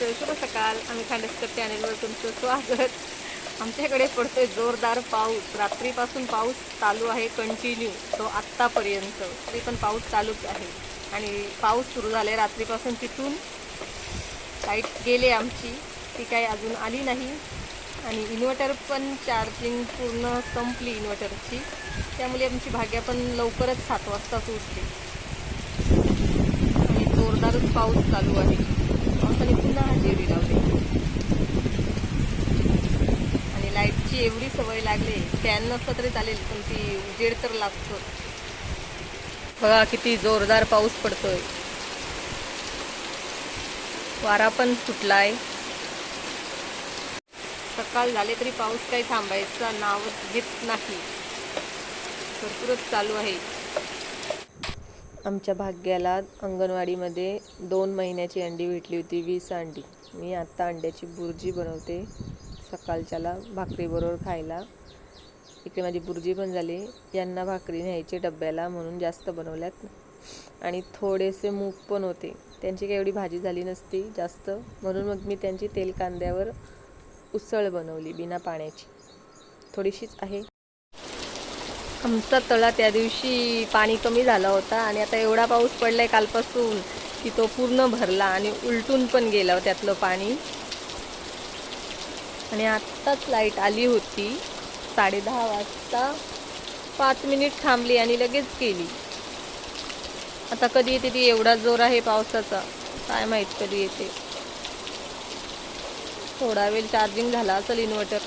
तर शुभ सकाळ आम्ही खांडेस्कर चॅनेलवर तुमचं स्वागत. आमच्याकडे पडतोय जोरदार पाऊस. रात्रीपासून पाऊस चालू आहे कंटिन्यू तो आत्तापर्यंत. तरी पण पाऊस चालूच आहे. आणि पाऊस सुरू झाले रात्रीपासून तिथून. लाइट गेले आमची ती काही अजून आली नाही. आणि इन्व्हर्टर पण चार्जिंग पूर्ण संपली इन्व्हर्टरची. त्यामुळे आमची भाग्या पण लवकरच सात वाजताच उठली. आणि जोरदारच पाऊस चालू आहे. पावसाने पुन्हा हजेरी लावली. आणि लाईटची एवढी सवय लागली फॅन नसतं तरी चालेल पण ती उजेड तर लागतो बघा किती जोरदार पाऊस पडतोय. वारा पण सुटलाय. सकाळ झाले तरी पाऊस काही थांबायचा नावच घेत नाही. भरपूरच चालू आहे. आमच्या भाग्याला अंगणवाडीमध्ये दोन महिन्याची अंडी भेटली होती वीस अंडी. मी आत्ता अंड्याची बुर्जी बनवते सकाळच्याला भाकरीबरोबर खायला. इकडे माझी बुर्जी पण झाली. यांना भाकरी न्यायचे डब्याला म्हणून जास्त बनवल्यात. आणि थोडेसे मूग पण होते. त्यांची काही एवढी भाजी झाली नसती जास्त. म्हणून मग मी त्यांची तेल कांद्यावर उसळ बनवली बिना पाण्याची. थोडीशीच आहे. आमचा तळा त्या दिवशी पाणी कमी झाला होता आणि आता एवढा पाऊस पडलाय कालपासून की तो पूर्ण भरला आणि उलटून पण गेला हो त्यातलं पाणी. आणि आत्ताच लाइट आली होती साडे दहा वाजता पाच मिनिट थांबली आणि लगेच गेली. आता कधी येते ती एवढा जोर आहे पावसाचा काय माहीत कधी येते. थोडा वेळ चार्जिंग झाला असेल इन्व्हर्टर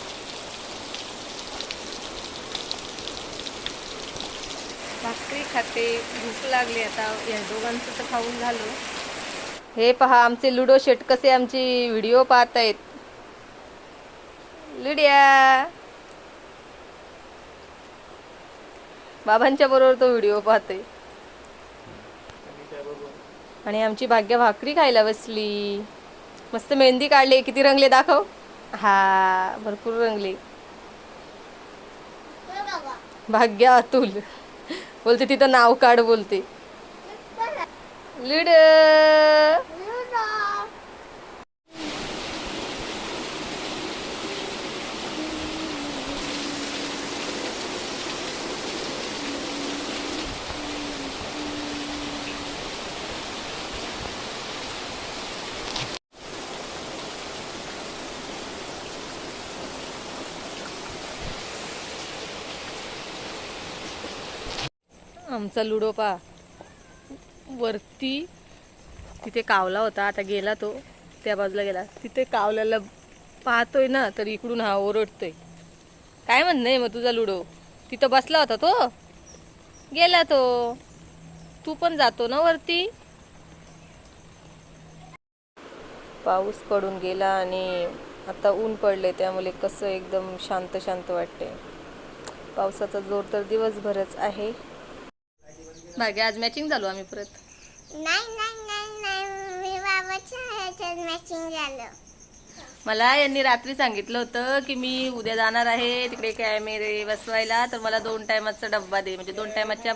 भाकरी खाते भूक लागली आता या दोघांचं तर खाऊन झालो. हे पहा आमचे लुडो शेट कसे आमची व्हिडिओ पाहत आहेत लिडिया. बाबांच्या बरोबर तो व्हिडिओ पाहते आणि आमची भाग्य भाकरी खायला बसली. मस्त मेहंदी काढली. किती रंगले दाखव. हा भरपूर रंगले. भाग्य अतुल. बोलते तिथं नाव काढ बोलते. लिड. आमचा लुडो पा वरती तिथे कावला होता आता गेला तो त्या बाजूला गेला. तिथे कावल्याला पाहतोय ना तर इकडून हा ओरडतोय. काय म्हणणं आहे मग तुझा लुडो? तिथं बसला होता तो? गेला तो. तू पण जातो ना वरती? पाऊस पडून गेला आणि आता ऊन पडले त्यामुळे कसं एकदम शांत शांत वाटते पावसाचा जोर तर दिवसभरच आहे. भाग्य आज मॅचिंग झालो आम्ही परत. नाही नाही नाही नाही. मी बाबाच्या ह्याच्यात मॅचिंग झालं. मला यांनी रात्री सांगितलं होतं की मी उद्या जाणार आहे तिकडे कॅमेरे बसवायला तर मला दोन टायमाचा डब्बा दे. म्हणजे दोन टायमाच्या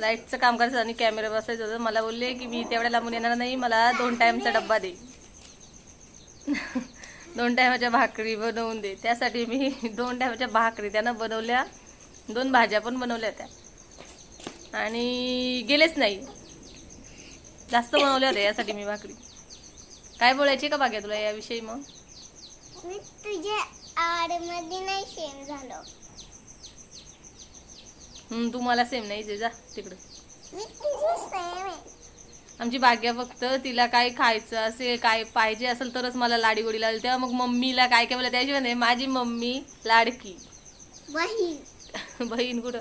लाईटचं काम करायचं आणि कॅमेरा बसायचं होतं. मला बोलले की मी तेवढ्या लांबून येणार नाही मला दोन टाइमचा डब्बा दे. दोन टायमाच्या भाकरी बनवून दे. त्यासाठी मी दोन टायमाच्या भाकरी त्यानं बनवल्या. दोन भाज्या पण बनवल्या त्या. आणि गेलेच नाही. जास्त बनवल्या होत्या यासाठी मी भाकरी. काय बोलायची का बाग्या तुला याविषयी मग? मी तुझ्या आवडीमध्ये नाही सेम झालो. तू मला सेम नाही जे जा तिकडं. मी तुझं सेम आहे. आमची भाग्या फक्त तिला काय खायचं असेल काय पाहिजे असेल तरच मला लाडी गोडी लागली. तेव्हा मग मम्मीला काय काय बोला त्याशिवाय नाही माझी मम्मी लाडकी. बहीण. बहीण कुठं?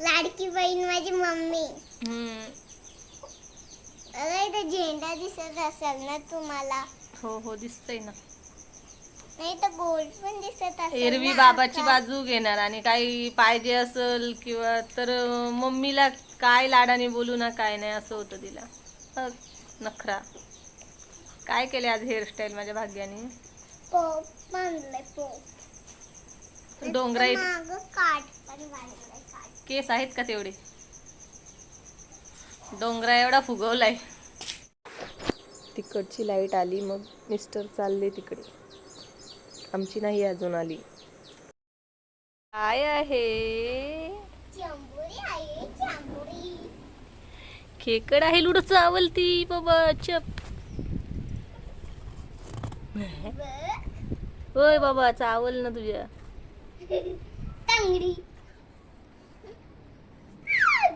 लाडकी बहीण माझी मम्मी. हम्म, अरे इथं झेंडा दिसत असेल ना तुम्हाला? हो हो दिसतंय ना. नाही तर गोल्ड पण दिसत असेल एरवी ना बाबाची. बाजू घेणार आणि काही पाहिजे असेल किंवा तर मम्मीला काय लाडाने बोलू ना काय नाही असं होतं तिला. नखरा. काय केले आज हेअरस्टाईल माझ्या भाग्याने? पोप बांधलंय पोप. डोंगरा एवढा फुगवलाय. तिकडची लाइट आली मग मिस्टर चालले तिकडे. आमची नाही अजून आली. काय आहे? खेकड आहे लुडो चावलती बाबा चप. होय बाबा चावल ना तुझ्या. तांगडी.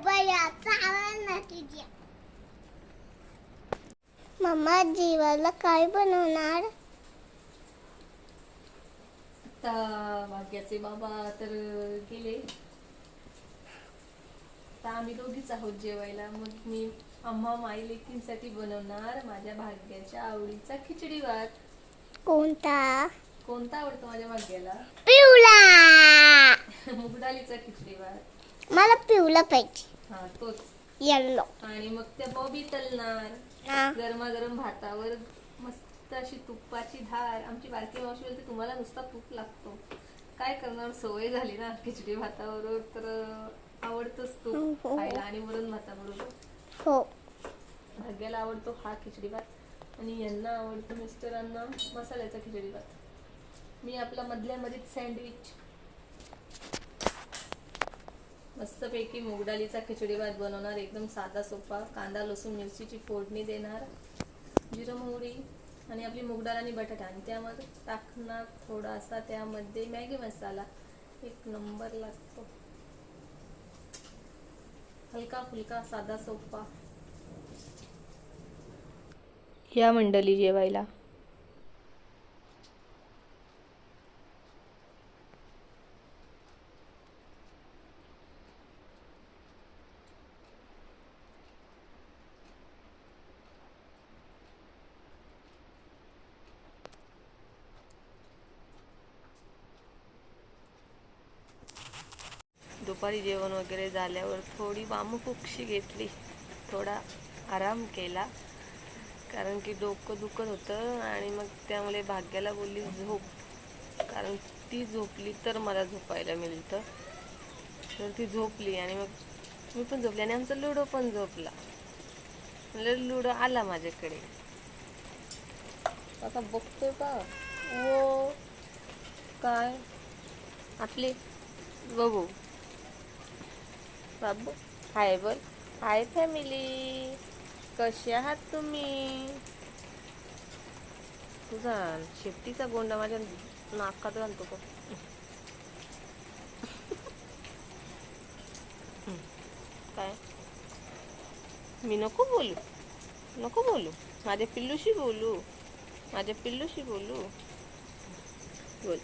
बया चावल ना तुझ्या. मम्मा जीवाला काय बनवणार? आता भाग्याचे बाबा तर गेले. आता आम्ही दोघीच आहोत जेवायला. मग मी आम्हा माई लेकींसाठी बनवणार माझ्या भाग्याच्या आवडीचा खिचडी भात. कोणता? कोणता आवडतो माझ्या भाग्याला? पिवला मूग डाळीचा खिचडी भात. मला पिवला पाहिजे. हा तोच. येल्लो आणि मग त्या बॉबी तलणार. गरमागरम भातावर मस्त अशी तुपाची धार. आमची बारकी मावशी बोलते तुम्हाला नुसता तूप लागतो. काय करणार? सवय झाली ना खिचडी भाताबरोबर तर. आवडतच हो, तूप हो. खायला आणि वरण भाताबरोबर हो. भाग्याला आवडतो हा खिचडी भात आणि यांना आवडतो मिस्टरांना मसाल्याचा खिचडी भात. मी आपला मधल्या मध्येच सँडविच. मस्तपैकी मूगडाळीचा खिचडी भात बनवणार एकदम साधा सोपा. कांदा लसूण मिरचीची फोडणी देणार जिरं मोहरी आणि आपली मूगडाळ आणि बटाटा. आणि त्यामध्ये टाकणार थोडासा त्यामध्ये मॅगी मसाला. एक नंबर लागतो. हलका फुलका साधा सोपा. या मंडळी जेवायला. दुपारी जेवण वगैरे झाल्यावर थोडी वामुकुक्षी घेतली. थोडा आराम केला. कारण की डोकं दुखत होतं आणि मग त्यामुळे भाग्याला बोलली झोप. कारण ती झोपली तर मला झोपायला मिळतं. तर ती झोपली आणि मग मी पण झोपली आणि आमचा लुडो पण झोपला. म्हणजे लुडो आला माझ्याकडे. आता बघतोय का? वो काय? आपले? बघू. बाबू. हाय बोल. Hi family. कशी आहात तुम्ही? तुझा शेपटीचा गोंडा माझ्या नाकात घालतो का काय? मी नको बोलू. नको बोलू. माझ्या पिल्लूशी बोलू. माझ्या पिल्लूशी बोलू. बोल.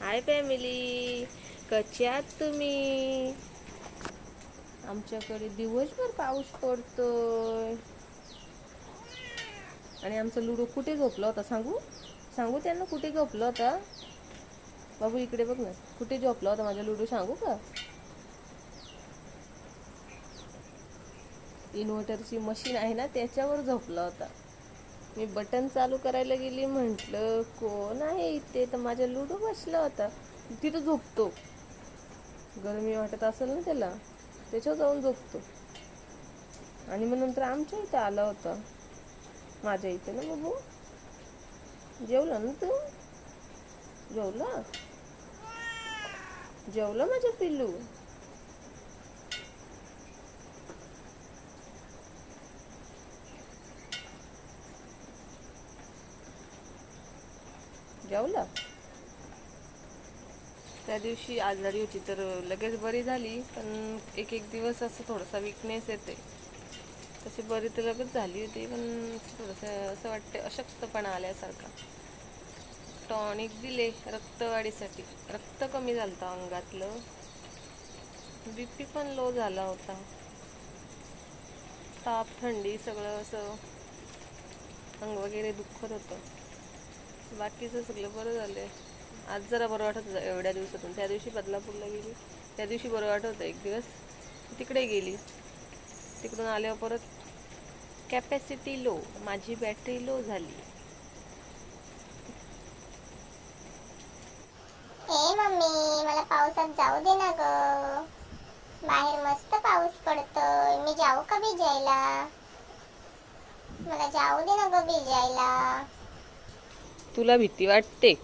Hi family. कशी आहात तुम्ही? आमच्याकडे दिवसभर पाऊस पडतोय. आणि आमचा लुडो कुठे झोपला होता सांगू? सांगू त्यांना कुठे झोपला होता? बाबू इकडे बघ ना. कुठे झोपला होता माझा लुडो सांगू का? इन्व्हर्टरची मशीन आहे ना त्याच्यावर झोपला होता. मी बटन चालू करायला गेली म्हटलं कोण आहे इथे? तर माझा लुडो बसला होता. तिथं झोपतो. गरमी वाटत असेल ना त्याला. त्याच्यावर जाऊन झोपतो. आणि मग नंतर आमच्या इथे आला होता. माझ्या इथे ना बाबू. जेवला ना तू? जेवला? जेवला माझ्या पिल्लू? जेवला? त्या दिवशी आजारी होती तर लगेच बरी झाली पण एक एक दिवस असं थोडासा विकनेस येते. तशी बरी तर लगेच झाली होती पण थोडंसं असं वाटते अशक्तपणा आल्यासारखा. टॉनिक दिले रक्तवाढीसाठी. रक्त कमी झालं होतं अंगातलं. बी पी पण लो झाला होता. ताप थंडी सगळं असं अंग वगैरे दुखत होतं. बाकीचं सगळं बरं झालंय. आज जरा बरं वाटत होतं एवढ्या दिवसातून. त्या दिवशी बदलापूरला गेली. त्या दिवशी बरं वाटत होतं एक दिवस. तिकडे गेली. तिकडून आल्यावर परत कॅपॅसिटी लो माझी बॅटरी लो झाली. ए मम्मी मला पावसात जाऊ दे ना ग. बाहेर मस्त पाऊस पडतोय. मी जाऊ का भिजायला? मला जाऊ दे ना ग भिजायला. तुला भीती वाटते?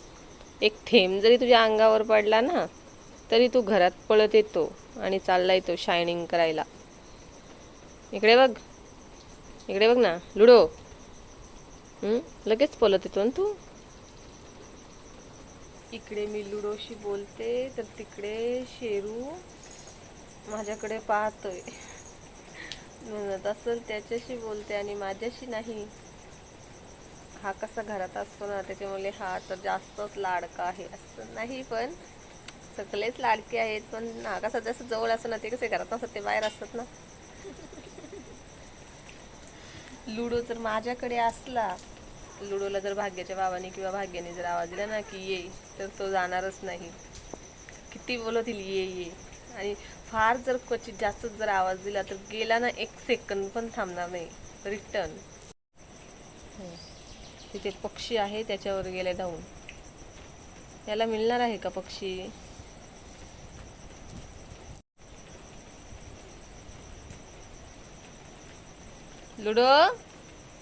एक थेंब जरी तुझ्या अंगावर पडला ना तरी तू घरात पळत येतो आणि चालला येतो शायनिंग करायला. इकडे बघ. इकडे बघ ना लुडो. लगेच पळत येतो ना तू. इकडे मी लुडोशी बोलते तर तिकडे शेरू माझ्याकडे पाहतोय. म्हणत असेल त्याच्याशी बोलते आणि माझ्याशी नाही. हा कसा घरात असतो ना त्याच्यामुळे हा तर जास्तच लाडका आहे असं नाही पण सगळेच लाडके आहेत पण हा कसा जसं जवळ असतो ना ते कसे घरात असतात ते बाहेर असतात ना. लुडो जर माझ्याकडे असला लुडोला जर भाग्याच्या बाबाने किंवा भाग्याने जर आवाज दिला ना की ये तर तो जाणारच नाही. किती बोलवतील ये ये. आणि फार जर क्वचित जास्त जर आवाज दिला तर गेला ना एक सेकंद पण थांबणार नाही. रिटर्न तिथे पक्षी आहे त्याच्यावर गेले धावून. याला मिळणार आहे का पक्षी? लुडो?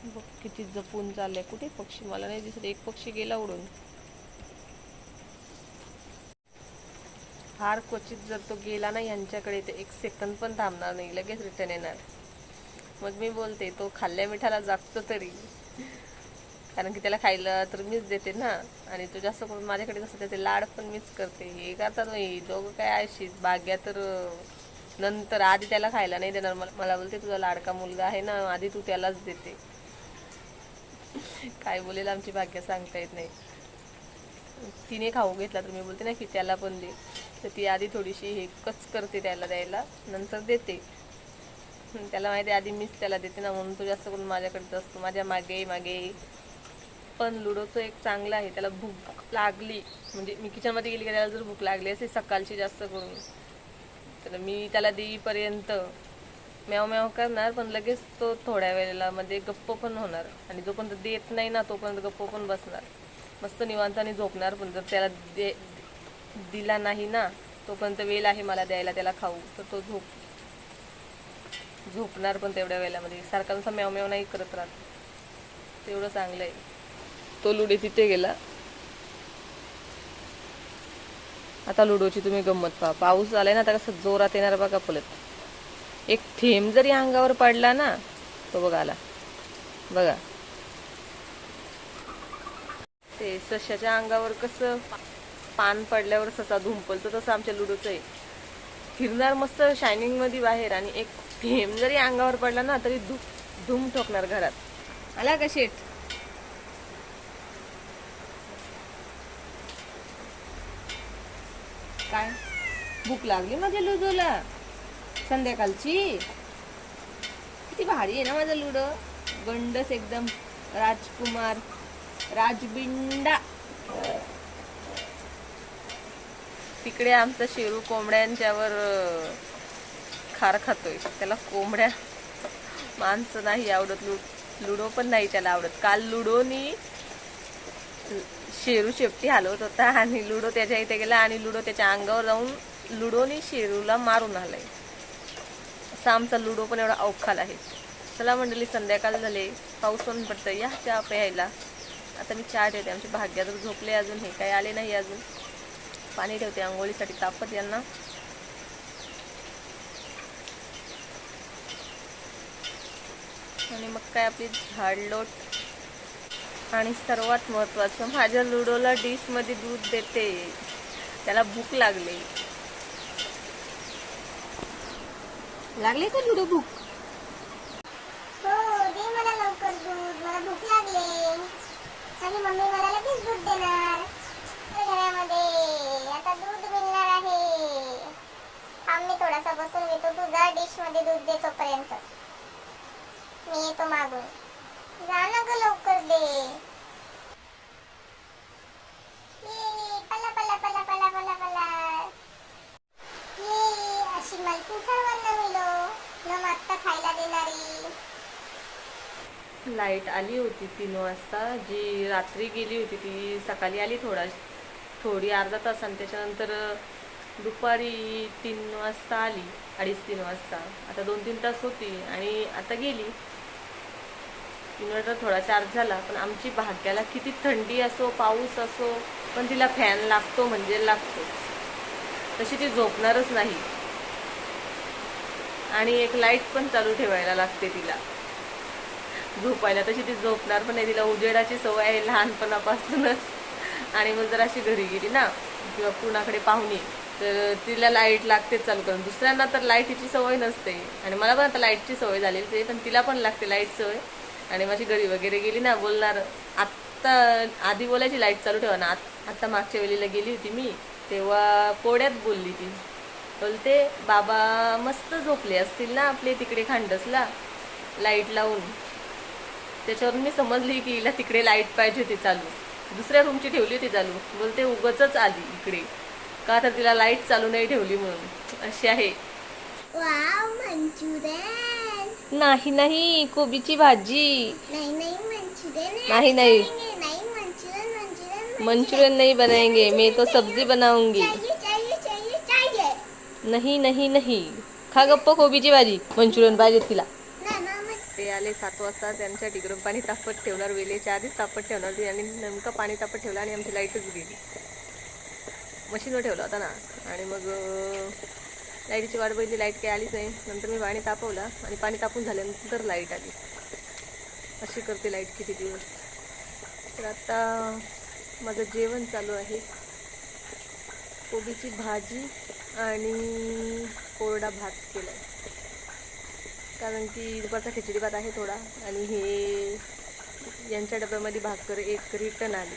बघ किती जपून चाललंय. कुठे पक्षी? मला नाही दिसत. एक पक्षी गेला उडून. फार क्वचित जर तो गेला ना यांच्याकडे तर एक सेकंद पण थांबणार नाही. लगेच रिटर्न येणार. मग मी बोलते तो खाल्ल्या मिठाला जागतो तरी. कारण की त्याला खायला तर मीच देते ना. आणि तो जास्त करून माझ्याकडे कसं त्याचे लाड पण मीच करते. हे करतात नाही. दोघं काय अशीच भाग्या तर नंतर आधी त्याला खायला नाही देणार. मला मला बोलते तुझा लाडका मुलगा आहे ना. आधी तू त्यालाच देते. काय बोलेल आमची भाग्य सांगता येत नाही. तिने खाऊ घेतला तर मी बोलते ना की त्याला पण दे. तर ती आधी थोडीशी हे कच करते त्याला द्यायला. नंतर देते. त्याला माहिती आधी मीच त्याला देते ना. म्हणून तो जास्त करून माझ्याकडेच असतो. माझ्या मागे मागे. पण लुडोचं एक चांगलं आहे त्याला भूक लागली. म्हणजे मी किचनमध्ये गेली की त्याला जर भूक लागली असेल सकाळची जास्त करून तर मी त्याला देईपर्यंत म्याव म्याव करणार पण लगेच तो थोड्या वेळेला म्हणजे गप्प पण होणार. आणि जोपर्यंत देत नाही ना तोपर्यंत गप्प पण बसणार. मस्त निवांताने झोपणार पण जर त्याला दे दिला नाही ना तोपर्यंत वेळ आहे मला द्यायला त्याला खाऊ. तर तो झोप झोपणार पण तेवढ्या वेळेमध्ये. सारखा नुसता म्याव म्याव नाही करत राहत. तेवढं चांगलं आहे. तो लुडे तिथे गेला. आता लुडोची तुम्ही गंमत पहा. पाऊस आलाय ना आता कसं जोरात येणार बघा पलत एक थेंब जरी अंगावर पडला ना तो बघा आला. बघा. ते सशाच्या अंगावर कसं पान पडल्यावर ससा धुंपलचं तसं आमच्या लुडोचं आहे. फिरणार मस्त शायनिंगमध्ये बाहेर आणि एक थेंब जरी अंगावर पडला ना तरी धू धूम ठोकणार घरात. आला का शेठ काय? भूक लागली माझ्या लुडोला. संध्याकाळची. किती भारी आहे ना माझा लुडो. गंडस एकदम. राजकुमार. राजबिंडा. तिकडे आमचा शेरू कोंबड्यांच्यावर खार खातोय. त्याला कोंबड्या माणसं नाही आवडत. लुड लुडो पण नाही त्याला आवडत. काल लुडोनी शेरू शेपटी हलवत होता आणि लुडो त्याच्या इथे गेला आणि लुडो त्याच्या अंगावर जाऊन लुडोने शेरूला मारून आलाय. असा आमचा लुडो पण एवढा अवखाल आहे. चला मंडळी संध्याकाळ झाले. पाऊस पण पडतंय. या चहा प्यायला. आता मी चहा ठेवते. आमच्या भाग्या तर झोपले अजून. हे काही आले नाही अजून. पाणी ठेवते. आंघोळीसाठी तापत यांना. आणि मग काय आपली झाडलोट. आणि सर्वात महत्वाचं माझ्या लुडोला डिशमध्ये दूध देते. त्याला भूक लागली. लागली का लुडो भूक हो दे मला लवकर दूध मला भूक लागली आणि मम्मी मला लगेच दूध देणार तर घरामध्ये आता दूध मिळणार आहे थांब मी थोडासा बसून घेतो तुझा डिशमध्ये दूध दे तोपर्यंत मी येतो मागून जा ना ग लवकर दे ये, पला पला पला पला पला पला ये अशी मालकी सर्वांना मिळो न मागता खायला देणारी लाइट आली होती तीन वाजता. जी रात्री गेली होती ती सकाळी आली थोडा थोडी अर्धा तास आणि त्याच्यानंतर दुपारी तीन वाजता आली अडीच तीन वाजता. आता दोन तीन तास होती आणि आता गेली. इन्व्हर्टर थोडा चार्ज झाला पण आमची भाग्याला किती थंडी असो पाऊस असो पण तिला फॅन लागतो म्हणजे लागतोच तशी ती झोपणारच नाही. आणि एक लाइट पण चालू ठेवायला लागते तिला. झोपायला. तशी ती झोपणार पण नाही. तिला उजेडाची सवय आहे लहानपणापासूनच. आणि मग जर अशी घरी गेली ना किंवा कुणाकडे पाहुणी तर तिला लाइट लागते चालू करून. दुसऱ्यांना तर लाईटीची सवय नसते. आणि मला पण आता लाईटची सवय झालेली ते पण तिला पण लागते लाइट सवय. आणि माझी घरी वगैरे गेली ना बोलणार आत्ता आधी बोलायची लाइट चालू ठेवा ना. आत- आत्ता मागच्या वेळेला गेली होती मी तेव्हा पोळ्यात बोलली ती. बोलते बाबा मस्त झोपले असतील ना आपले तिकडे खांडसला लाइट लावून. त्याच्यावरून मी समजली की हिला तिकडे लाइट पाहिजे होती चालू दुसऱ्या रूमची ठेवली होती चालू बोलते उगच आली इकडे का तर तिला लाइट चालू नाही ठेवली म्हणून अशी आहे नाही नाही कोबीची भाजी नहीं नहीं मंचूरियन नहीं, बनाएंगे मैं तो सब्जी बनाऊंगी नाही नाही नाही खा गप्प कोबीची भाजी मंचुरियन पाहिजे तिला ते आले सात वाजता त्यांच्या तिकडून पाणी तापत ठेवणार वेलेच्या आधीच तापत ठेवणार होती आणि नेमकं पाणी तापत ठेवलं आणि आमची लाईटच गेली. मशीनवर ठेवला होता ना. आणि मग लाईटची वाट बघितली लाइट काही आलीच नाही. नंतर मी पाणी तापवलं आणि पाणी तापून झाल्यानंतर लाइट आली. अशी करते लाइट किती दिवस. तर आता माझं जेवण चालू आहे. कोबीची भाजी आणि कोरडा भात केला आहे कारण की दुपारचा खिचडी भात आहे थोडा आणि हे यांच्या डब्यामध्ये भाकर एक रिटर्न आली.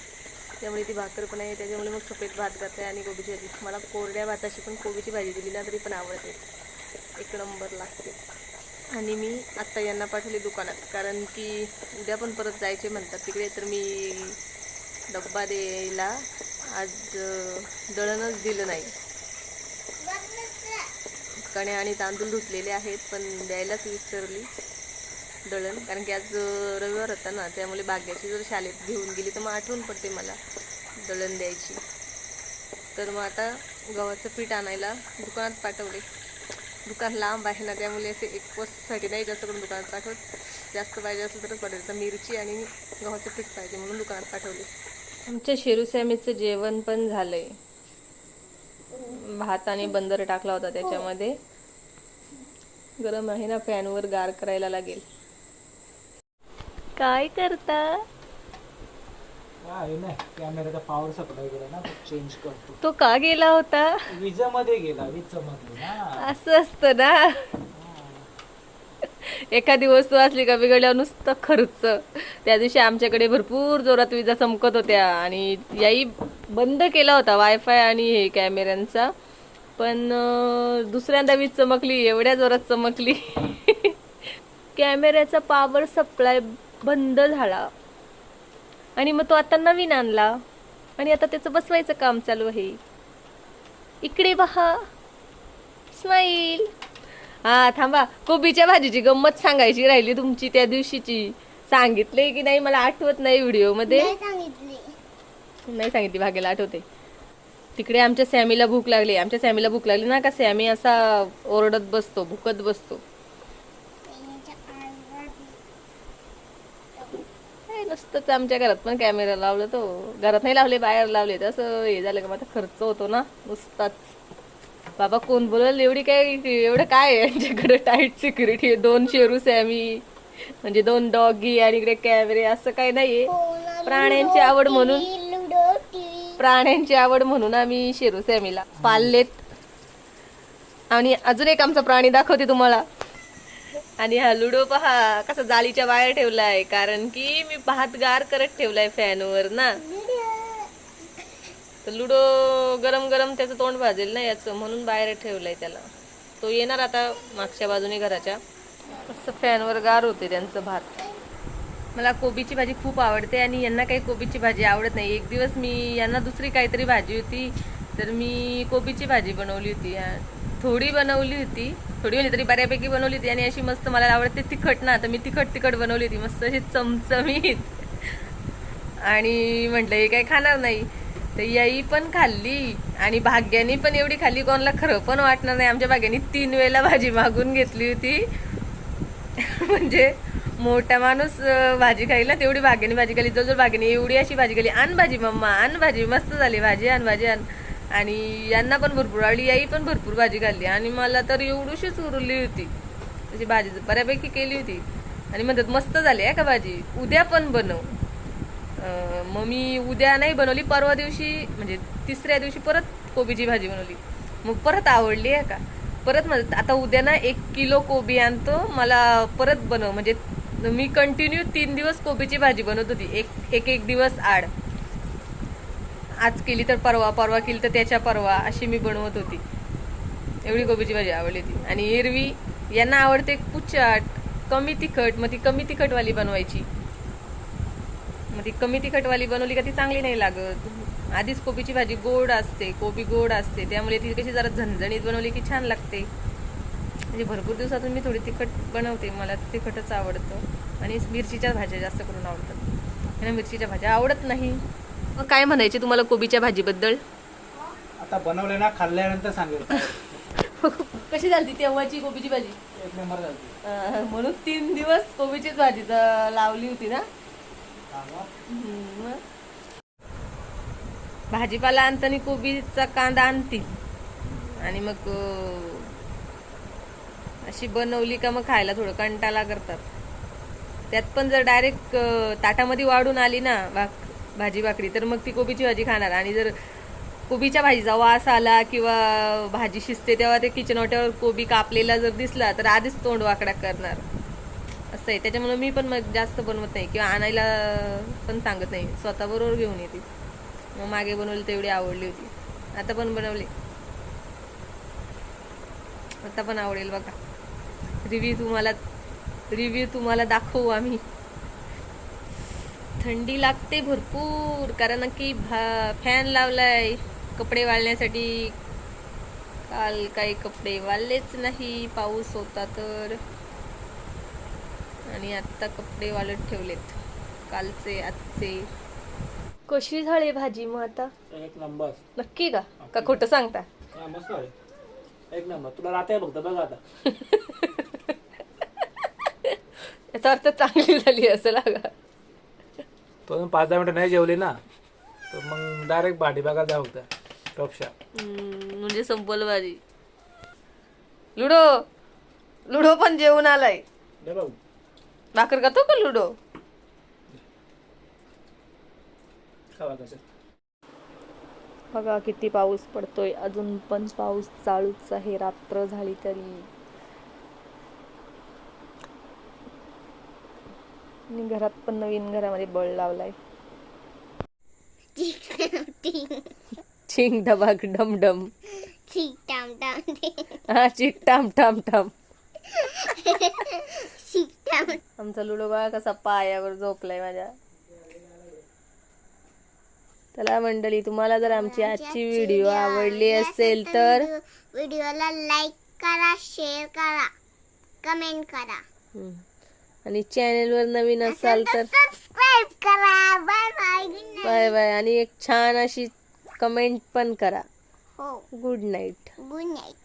त्यामुळे ती भाकर पण आहे त्याच्यामुळे मग सफेद भात घातला आणि कोबीची भाजी. मला कोरड्या भाताशी पण कोबीची भाजी दिली ना तरी पण आवडते. एक नंबर लागते. आणि मी आत्ता यांना पाठवले दुकानात. कारण की उद्या पण परत जायचे म्हणतात तिकडे तर मी डब्बा द्यायला आज दळणच दिलं नाही. कणे आणि तांदूळ धुतलेले आहेत पण द्यायलाच विसरली दळण. कारण की आज रविवार होता ना त्यामुळे बाग्याची जर शाळेत घेऊन गेली तर मग आठवण पडते मला दळण द्यायची. तर मग आता गव्हाचं पीठ आणायला दुकानात पाठवले. दुकान लांब आहे ना त्यामुळे असे एक वस्तूसाठी नाही जास्त करून दुकानात पाठवत. जास्त पाहिजे असलं तरच पाठवलं तर मिरची आणि गव्हाचं पीठ पाहिजे म्हणून दुकानात पाठवले. आमच्या शेरूसॅमीचं जेवण पण झालं आहे भात आणि बंदर टाकला होता त्याच्यामध्ये. गरम आहे ना फॅनवर गार करायला लागेल. काय करता? पॉवर सप्लाय केला ना तो चेंज करतो. तो का गेला होता? विजामध्ये गेला वीज चमकली ना. असं असतं ना. एखादी वस्तू असली का बिघडल्यावर नुसतं खर्च. त्या दिवशी आमच्याकडे भरपूर जोरात विजा चमकत होत्या आणि याही बंद केला होता वायफाय आणि हे कॅमेऱ्यांचा. पण दुसऱ्यांदा वीज चमकली एवढ्या जोरात चमकली. कॅमेऱ्याचा पॉवर सप्लाय बंद झाला. आणि मग तो आता नवीन आणला. आणि आता त्याचं बसवायचं काम चालू आहे. इकडे पहा स्माईल हा थांबा. कोबीच्या भाजीची गंमत सांगायची राहिली तुमची त्या दिवशीची. सांगितले की नाही मला आठवत नाही व्हिडिओमध्ये नाही सांगितली भाग्याला आठवते. तिकडे आमच्या सॅमीला भूक लागली. आमच्या सॅमीला भूक लागली ना का? सॅमी असा ओरडत बसतो भुकत बसतो. नसतंच आमच्या घरात पण कॅमेरा लावलं तो. घरात नाही लावले बाहेर लावले. तसं हे झालं का? माझा खर्च होतो ना नुसताच. बाबा कोण बोलल? एवढी काय एवढं काय आहे? यांच्याकडे टाईट सिक्युरिटी आहे. दोन शेरू सॅमी म्हणजे दोन डॉगी आणि इकडे कॅमेरे असं काही नाहीये. प्राण्यांची आवड म्हणून प्राण्यांची आवड म्हणून आम्ही शेरू सॅमीला पाळलेत. आणि अजून एक आमचा प्राणी दाखवते तुम्हाला. आणि हा लुडो पहा कसा जाळीच्या बाहेर ठेवलाय. कारण की मी भात गार करत ठेवलाय फॅनवर ना. तर लुडो गरम गरम त्याचं तोंड भाजेल ना याचं म्हणून बाहेर ठेवलंय त्याला. तो येणार आता मागच्या बाजूने घराच्या. असं फॅनवर गार होते त्यांचं भात. मला कोबीची भाजी खूप आवडते आणि यांना काही कोबीची भाजी आवडत नाही. एक दिवस मी यांना दुसरी काहीतरी भाजी होती तर मी कोबीची भाजी बनवली होती. थोडी बनवली होती थोडी म्हणजे तरी बऱ्यापैकी बनवली होती आणि अशी मस्त मला आवडते तिखट ना तर मी तिखट तिखट बनवली होती. मस्त अशी चमचमीत. आणि म्हटलं हे काही खाणार नाही. तर याई पण खाल्ली आणि भाग्यानी पण एवढी खाल्ली कोणाला खरं पण वाटणार नाही. आमच्या भाग्यानी तीन वेळेला भाजी मागून घेतली होती. म्हणजे मोठा माणूस भाजी खायला तेवढी भाग्याने भाजी खाली जवळजवळ भाग्याने एवढी अशी भाजी खाली आण भाजी मम्मा आण भाजी. मस्त झाली भाजी आण भाजी आण. आणि यांना पण भरपूर आवडली याई पण भरपूर भाजी खाल्ली. आणि मला तर एवढीशीच उरली होती. तशी भाजी बऱ्यापैकी केली होती. आणि म्हणतात मस्त झाली आहे का भाजी? उद्या पण बनव. मग मी उद्या नाही बनवली परवा दिवशी म्हणजे तिसऱ्या दिवशी परत कोबीची भाजी बनवली. मग परत आवडली आहे का? परत म्हणजे आता उद्या ना एक किलो कोबी आणतो मला परत बनव म्हणजे मी कंटिन्यू तीन दिवस कोबीची भाजी बनवत होती. एक एक एक दिवस आड. आज केली तर परवा परवा केली तर त्याच्या परवा अशी मी बनवत होती. एवढी कोबीची भाजी आवडली होती. आणि एरवी यांना आवडते पुचाट कमी तिखट मग ती कमी तिखटवाली बनवायची. मग ती कमी तिखटवाली बनवली का ती चांगली नाही लागत. आधीच कोबीची भाजी गोड असते कोबी गोड असते त्यामुळे ती कशी जरा झणझणीत बनवली की छान लागते. म्हणजे भरपूर दिवसातून मी थोडी तिखट बनवते मला तिखटच आवडतं. आणि मिरचीच्या भाज्या जास्त करून आवडतात. आणि मिरचीच्या भाज्या आवडत नाही. मग काय म्हणायचे तुम्हाला कोबीच्या भाजीबद्दल? आता बनवले ना खाल्ल्यानंतर सांगेल. कशी झाली तेव्हाची कोबीची भाजी? एक नंबर झाली. म्हणून तीन दिवस कोबीचीच भाजी लावली होती ना? मग. भाजीपाला आणताना कोबीचा कांदा आणतील आणि मग अशी बनवली का मग खायला थोडं कंटाला करतात. त्यात पण जर डायरेक्ट ताटामध्ये वाढून आली ना भाक भाजी भाकरी तर मग ती कोबीची भाजी खाणार. आणि जर कोबीच्या भाजीचा वास आला किंवा भाजी शिजते तेव्हा ते किचन वाट्यावर कोबी कापलेला जर दिसला तर आधीच तोंड वाकडा करणार. असं आहे. त्याच्यामुळे मी पण मग जास्त बनवत नाही किंवा आणायला पण सांगत नाही. स्वतः बरोबर घेऊन येते. मग मागे बनवली तेवढी आवडली होती. आता पण बनवली. आता पण आवडेल बघा. रिव्ह्यू तुम्हाला रिव्ह्यू तुम्हाला दाखवू आम्ही. थंडी लागते भरपूर कारण की फॅन लावलाय. कपडे वाळण्यासाठी. काल काही कपडे वाळलेच नाही. पाऊस होता तर. आणि आता कपडे वाळत ठेवलेत. कालचे आजचे. कशी झाली भाजी मग आता? एक नंबर. नक्की का? का खोटं सांगता? हा, मस्त आहे एक नंबर. तुला राहते फक्त बघ आता. याचा अर्थ चांगली झाली असं लागा. तो पाच दहा मिनिटं नाही जेवली ना तर मग डायरेक्ट भाडी बघायला जाऊ होता टॉपशा हम्म, म्हणजे संपल भाजी. लुडो! लुडो पण जेवून आलाय. दे भाऊ भाकर खातो का लुडो? बघा किती पाऊस पडतोय. अजून पण पाऊस चालूच आहे. रात्र झाली तरी. घरात पण नवीन घरामध्ये बळ लावलाय. चिंग डबाक डम डम ठीक टाम टाम. हा चिक टाम टाम टाम. आमचा लुडो बघा कसा पायावर झोपलाय माझ्या. चला मंडळी तुम्हाला जर आमची आजची व्हिडिओ आवडली असेल तर व्हिडिओला लाईक करा शेअर करा कमेंट करा. आणि चॅनेलवर नवीन असाल तर सबस्क्राईब करा. बाय बाय बाय बाय आणि एक छान अशी कमेंट पण करा. हो. Good night good night